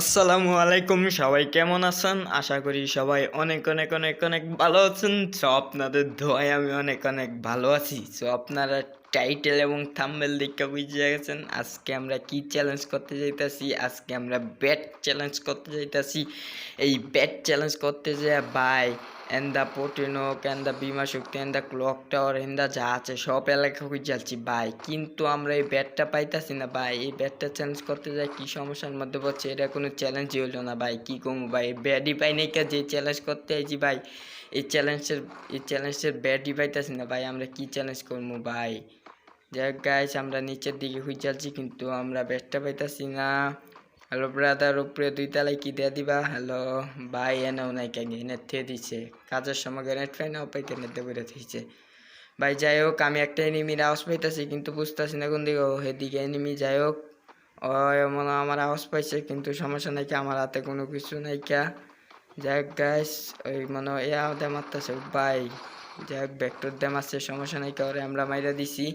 আসসালামু আলাইকুম, সবাই কেমন আছেন? আশা করি সবাই অনেক অনেক অনেক অনেক ভালো আছেন। সো আপনাদের ধোয়ায় আমি অনেক অনেক ভালো আছি। সো আপনারা টাইটেল এবং থাম্বেল দেখে বুঝে গেছেন, আজকে আমরা কি চ্যালেঞ্জ করতে যাইতাছি? আজকে আমরা ব্যাট চ্যালেঞ্জ করতে যাইতাছি। এই ব্যাট চ্যালেঞ্জ করতে যে বাই এন দ্য পোটিনোক এন দ্য বিমা শক্তি, and the clock tower, and the যা আছে, সব এলাকা খুঁজে যাচ্ছি। ভাই, কিন্তু আমরা এই ব্যাটটা পাইতাছি না, ভাই। এই ব্যাটটা চ্যালেঞ্জ করতে যাই কি সমস্যার মধ্যে পড়ছে, এটা কোনো চ্যালেঞ্জই হইল না, ভাই। কী কমু ভাই? ব্যাটই পাই নাই যে চ্যালেঞ্জ করতে আইছি, ভাই। এই চ্যালেঞ্জের এই চ্যালেঞ্জের ব্যাটই পাইতাছি না, ভাই। আমরা কি চ্যালেঞ্জ করব, ভাই? যাক গাইস আমরা নিচের দিকে যাচ্ছি, কিন্তু আমরা ব্যাটটা পাইতাছি না। হ্যালো ব্রাদার উপরে দুই তালায় কি দিয়ে দিবা? হ্যালো ভাই এনেও নাই কেন? এনে থে দিছে। কাজের সময় গ্রেনেড ফাই নাও পাই কেন? করে দিছে ভাই, যাই হোক, আমি একটা এনিমির আওয়াজ পাইতাছি, কিন্তু বুঝতেছি না কোন দিকে। এদিকে এনিমি যাই হোক। ও মনে আমার আওয়াজ পাইছে, কিন্তু সমস্যা নাই আমার হাতে কোনো কিছু নাই কা। যাক গাইস ওই মনে এ আমাদের মারতেছে। ভাই যাক ভেক্টর দ্যাম আছে, সমস্যা নাই কাউরে আমরা মাইরা দিছি।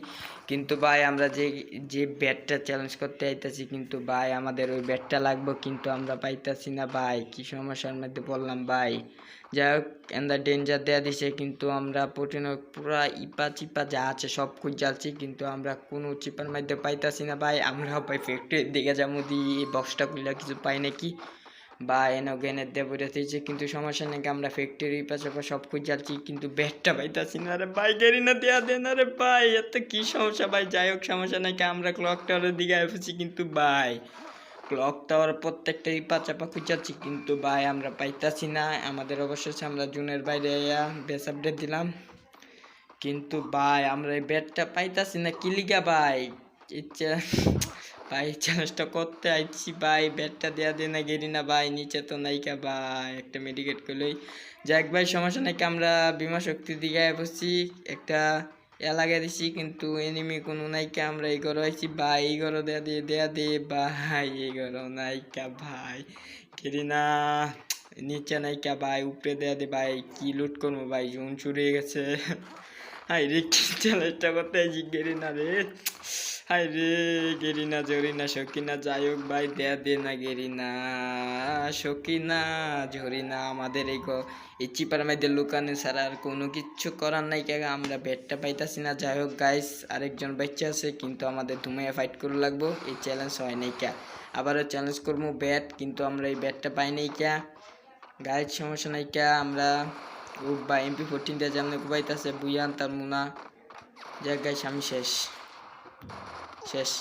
কিন্তু ভাই, আমরা যে যে ব্যাটটা চ্যালেঞ্জ করতে আইতাছি, কিন্তু ভাই, আমাদের ওই ব্যাটটা লাগবে কিন্তু আমরা পাইতাছি না ভাই। কি সমস্যার মধ্যে বললাম ভাই। যাই হোক এন্দা ডেঞ্জার দেয়া দিছে, কিন্তু আমরা প্রোটিন পুরা ইপা চিপা যা আছে সব খুঁজ যাচ্ছি, কিন্তু আমরা কোনো চিপার মধ্যে পাইতাছি না ভাই। আমরা ভাই ফ্যাক্টরির দিকে যাব এই বক্সটা খুললে কিছু পাই নাকি? বা এনে গেনের দিয়ে বলে কিন্তু সমস্যা নাকি আমরা ফ্যাক্টরি পাশে সব খুঁজ যাচ্ছি, কিন্তু ব্যাটটা পাইতাছি না। আরে ভাই গেরি না দেয়া দেন, আরে ভাই, এত কি সমস্যা? ভাই, যাই হোক, সমস্যা নাকি আমরা ক্লক টাওয়ারের দিকে এসেছি কিন্তু ভাই ক্লক টাওয়ার প্রত্যেকটা ইপা চাপা খুঁজাচ্ছি কিন্তু ভাই, আমরা পাইতাছি না। আমাদের অবশেষে আমরা জুনের বাইরে বেস আপডেট দিলাম। কিন্তু ভাই, আমরা এই ব্যাটটা পাইতাছি না কিলিকা ভাই? ইচ্ছা ভাই চ্যালেঞ্জটা করতে আইছি, ভাই। ব্যাটটা দেয়া দে না, গেরি না, ভাই। নিচে তো নাইকা ভাই। একটা মেডিকেট করলেই যাক, ভাই, সমস্যা নাকি আমরা বিমা শক্তির দিকে বসছি। একটা এ লাগাই দিছি, কিন্তু এনিমি কোনো নাইকা আমরা এই ঘরে আইছি, ভাই। এই ঘরে দেয়া দিয়ে দেয়া দে, ভাই। এই ঘরে নাইকা ভাই। গেরি না, নিচে নাইকা ভাই। উপরে দেয়া দে, ভাই। কি লুট করব, ভাই? জুন চুরিয়ে গেছে। হাই রে চ্যালেঞ্জটা করতে আইছি, গেরি না রে। হাই রে, গেরিনা, জরিনা সকিনা যাই হোক ভাই, দেয়া দে না গেরিনা সকিনা ঝরিনা আমাদের এই এই চিপার মধ্যে লুকানো ছাড়া আর কোনো কিচ্ছু করার নাই কে আমরা ব্যাটটা পাইতাছি না। যাই হোক গাইস আরেকজন বাচ্চা আছে, কিন্তু আমাদের ধুমাইয়া ফাইট করে লাগবো, এই চ্যালেঞ্জ হয় নাই কে। আবারও চ্যালেঞ্জ করব ব্যাট কিন্তু আমরা এই ব্যাটটা পাই নাই কে। গাইস সমস্যা নাই কে, আমরা ও বা এমপি ফোরটিনটা যেমন কুবাইতেছে বুয়ান তার মুনা। যাক গাইস আমি শেষ। শেষ